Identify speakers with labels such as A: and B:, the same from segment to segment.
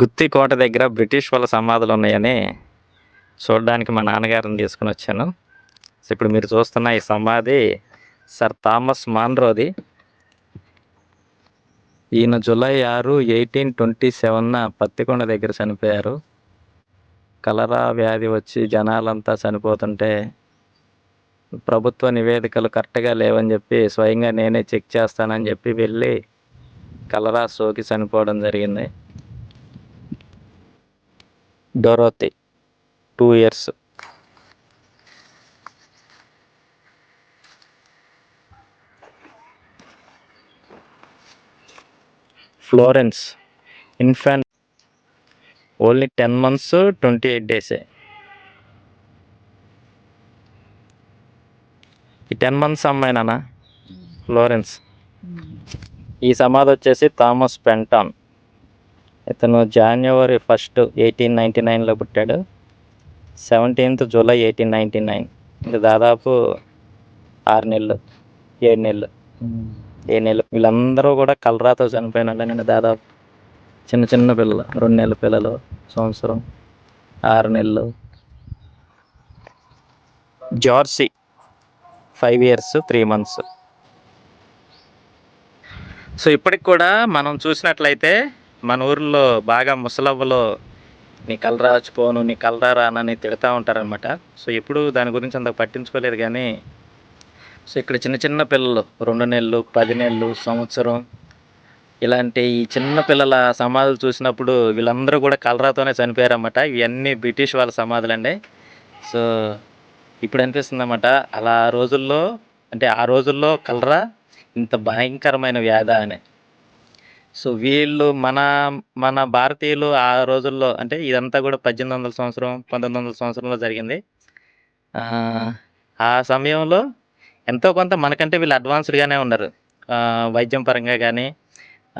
A: గుత్తి కోట దగ్గర బ్రిటిష్ వాళ్ళ సమాధులు ఉన్నాయని చూడడానికి మా నాన్నగారిని తీసుకుని వచ్చాను. సో ఇప్పుడు మీరు చూస్తున్న ఈ సమాధి సర్ థామస్ మాన్రోది. ఈయన జూలై ఆరు ఎయిటీన్ ట్వంటీ సెవెన్న పత్తికొండ దగ్గర చనిపోయారు. కలరా వ్యాధి వచ్చి జనాలంతా చనిపోతుంటే ప్రభుత్వ నివేదికలు కరెక్ట్గా లేవని చెప్పి స్వయంగా నేనే చెక్ చేస్తానని చెప్పి వెళ్ళి కలరా సోకి చనిపోవడం జరిగింది. Dorothy two years. Florence infant only ten months twenty eight డేసే ఈ టెన్ మంత్స్ అమ్మాయినా ఫ్లోరెన్స్. ఈ సమాధి వచ్చేసి థామస్ పెంటాన్. ఇతను జనవరి ఫస్ట్ ఎయిటీన్ నైంటీ నైన్లో పుట్టాడు. Seventeenth July eighteen ninety nine ఇంకా దాదాపు ఆరు నెలలు ఏడు నెలలు. ఏడు నెలలు. వీళ్ళందరూ కూడా కలరాతో చనిపోయిన వాళ్ళేనండి దాదాపు చిన్న చిన్న పిల్లలు రెండు నెలల పిల్లలు సంవత్సరం ఆరు నెలలు. జార్సీ five years three months so ఇప్పటికి కూడా మనం చూసినట్లయితే మన ఊర్లో బాగా ముసలవ్వలో నీ కలరా వచ్చిపోను నీ కలరా రానని తిడతా ఉంటారనమాట సో ఎప్పుడు దాని గురించి అంత పట్టించుకోలేదు కానీ సో ఇక్కడ చిన్న చిన్న పిల్లలు రెండు నెలలు పది నెలలు సంవత్సరం ఇలాంటి ఈ చిన్న పిల్లల సమాధులు చూసినప్పుడు వీళ్ళందరూ కూడా కలరాతోనే చనిపోయారన్నమాట. ఇవన్నీ బ్రిటిష్ వాళ్ళ సమాధులండి. సో ఇప్పుడు అనిపిస్తుందన్నమాట అలా ఆ రోజుల్లో అంటే ఆ రోజుల్లో కలరా ఇంత భయంకరమైన వ్యాధ అని. సో వీళ్ళు మన మన భారతీయులు ఆ రోజుల్లో అంటే ఇదంతా కూడా పద్దెనిమిది వందల సంవత్సరం పంతొమ్మిది వందల సంవత్సరంలో జరిగింది. ఆ, సమయంలో ఎంతో కొంత మనకంటే వీళ్ళు అడ్వాన్స్డ్గానే ఉన్నారు. వైద్యం పరంగా కానీ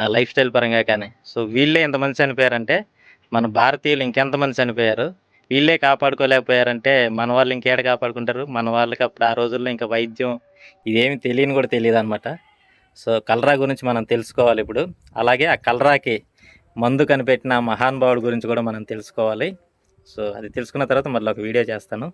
A: లైఫ్ స్టైల్ పరంగా కానీ సో వీళ్ళే ఎంతమంది చనిపోయారంటే మన భారతీయులు ఇంకెంతమంది చనిపోయారు వీళ్ళే కాపాడుకోలేకపోయారంటే మన వాళ్ళు ఇంకేడ కాపాడుకుంటారు? మన వాళ్ళకి అప్పుడు ఆ రోజుల్లో ఇంకా వైద్యం ఇదేమి తెలియని కూడా తెలియదు అనమాట సో కలరా గురించి మనం తెలుసుకోవాలి ఇప్పుడు. అలాగే ఆ కలరాకి మందు కనిపెట్టిన మహానుభావుడి గురించి కూడా మనం తెలుసుకోవాలి. సో అది తెలుసుకున్న తర్వాత మళ్ళీ ఒక వీడియో చేస్తాను.